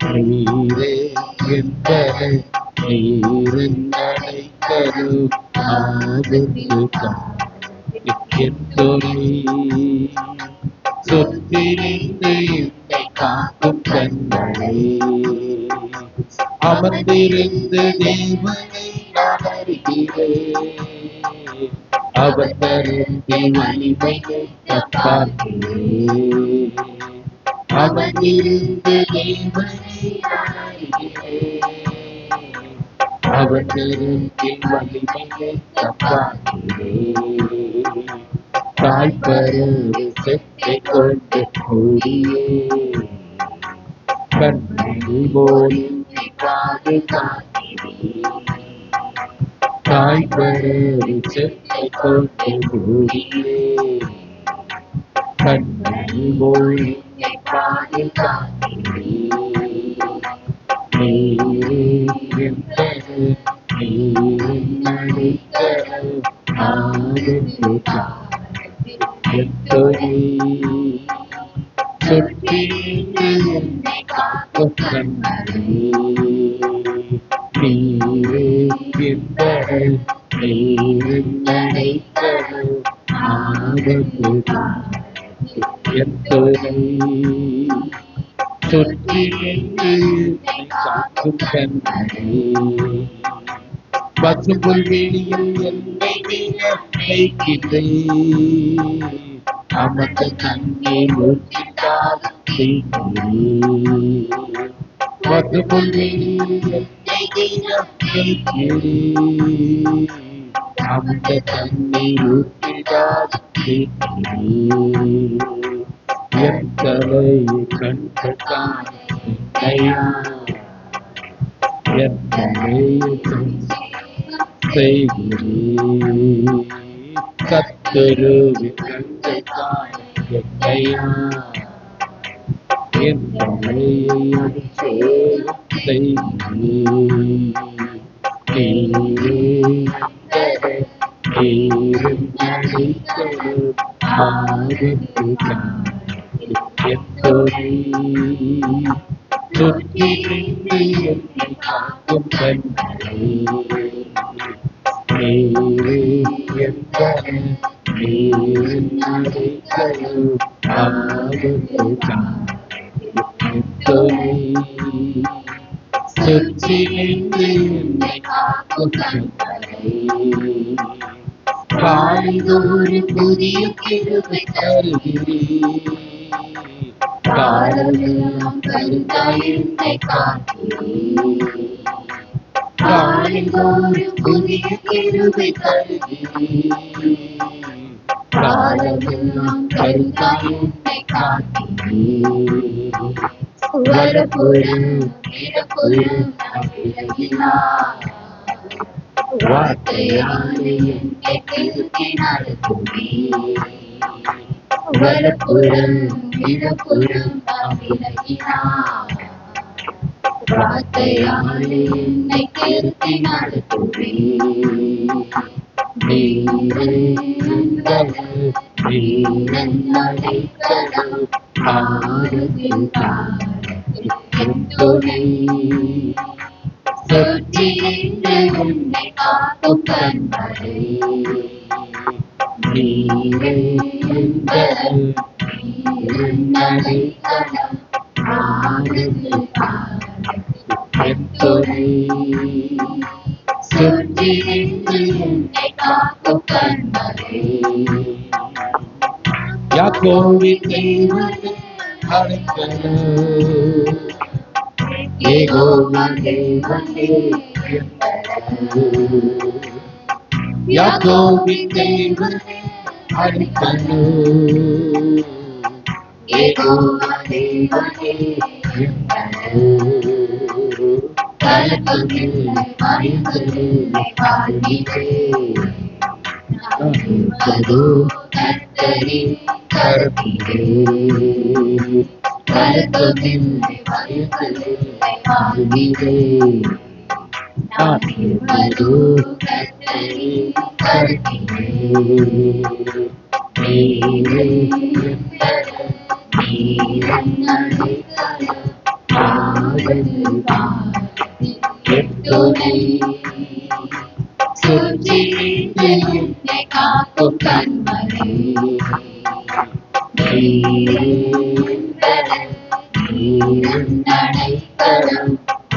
நீரே என்பதை நீரின் அடைக்கலும் ஆதரித்தார் என் துணை சுற்றிலிருந்து என்னை காக்கும் கண்களே அமர்ந்திருந்து தேவனை நான் அறிகிறேன் அவர் கருத்தில் வலிமையை பார்க்கிறேன் அமர்ந்திருந்து தேவனை நான் அறிகிறேன் அவர் கருத்தில் வலிமையை பார்க்கிறேன் தாய்ப்பரவு செத்தை கொண்டு கூடியே கண்ணை போல் தாய்ப்பரவு செத்தை கொண்டு கூடியே கண்ணை போல் நீரே என்பது நீரின் அடிக்கல் ஆதரவு எத்தொழி சுற்றிலிருந்து என்னை காக்கும் கண்ணரே நீரே என்பது நீரின் அடைக்கல் ஆதரவு எத்தொழி சுற்றிலிருந்து என்னை காக்கும் அமர்ந்த கண்ணீர் ஊற்றிட்டால் பசும்புல் அமர்ந்த கண்ணீர் ஊற்றிட்டால் என் தலையை கண்டு காணையா என் தலையை கண்டு செய்கிறேன் கத்தருவின் கண்டை காண என்னையா என் ഒരു പുതിയ കിരുവ നൽകി காலமெல்லாம் கருத்தாய் என்னை காக்கிறேன் காலைதோறும் புதிய கிருபை தருகிறேன் காலமெல்லாம் கருத்தாய் என்னை காக்கிறேன் வரப்புறம் இடப்புறம் நான் விலகினார் வார்த்தையாலே என் திருத்தி நடத்துமே வலப்புறம் இடப்புறம் நான் விலகினார் வார்த்தையாலே என்னை திருத்தி நடத்துமே நீரே என்பது நீரன் அடைக்கலம் ஆறுதில் என் நீரே என்பது நீரின் அடைக்கலம் ஆறுதல் என் துணை சுற்றிலிருந்து உன்னை காக்கும் கண்மலை யாக்கோவின் தேவனே அடைக்கலம் ஏகோவா தேவனே யாக்கோவின் தேவனே அடிக்கலு ஏகோவா தேவனே கலக்கமில்லை பயமில்லை வாழ்விலே கதோ கர்த்தரின் கருத்திலே கலக்கமில்லை பயமில்லை வாழ்விலே நான் இருப்பதோ கர்த்தரின் கருத்திலே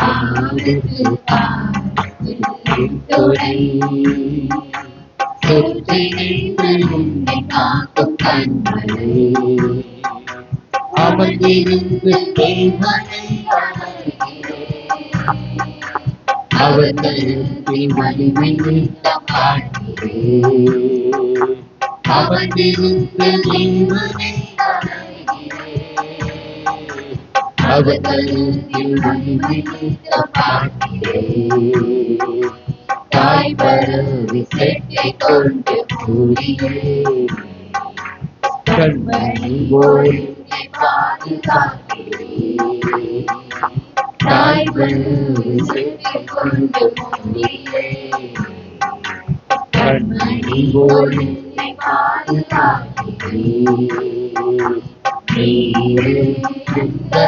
நீரே என்பது நீரன் காக்கும் கண்மலை அமர்ந்திருந்து மகிமை பாடுகிறேன் தேவனை அவர் கருத்தில் மகிமை நித்தம் பாடுகிறேன் தாய் பரவி செட்டை கொண்டு கூறினேன் கண்மணி போல் என்னை பாதுகாக்கிறேன் தாய் பரவி செட்டை கொண்டு கூறினேன் கண்மணி போல் என்னை பாதுகாக்கிறேன் நீரே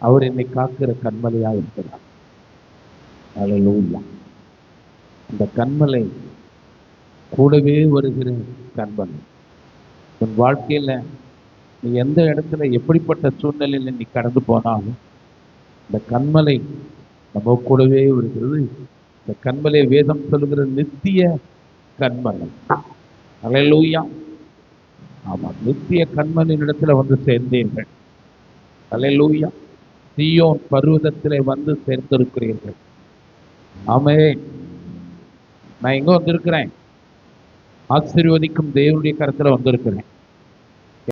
அவர் என்னை காக்கிற கண்மலையா இருக்கிறார் ஹalleluya இந்த கண்மலை கூடவே வருகிற கண்மலை. உன் வாழ்க்கையில நீ எந்த இடத்துல எப்படிப்பட்ட சூழ்நிலையில நீ கடந்து போனாலும் இந்த கண்மலை நம்ம கூடவே வருகிறது. இந்த கண்மலை வேதம் சொல்லுகிற நித்திய கண்மலை. அலையலூயா ஆமா நித்திய கண்மலின் இடத்துல வந்து சேர்ந்தீர்கள். அலையலூயா சியோன் பருவதத்திலே வந்து சேர்ந்திருக்கிறீர்கள். ஆமே நான் எங்க வந்திருக்கிறேன்? ஆசீர்வதிக்கும் தேவனுடைய கரத்துல வந்திருக்கிறேன்.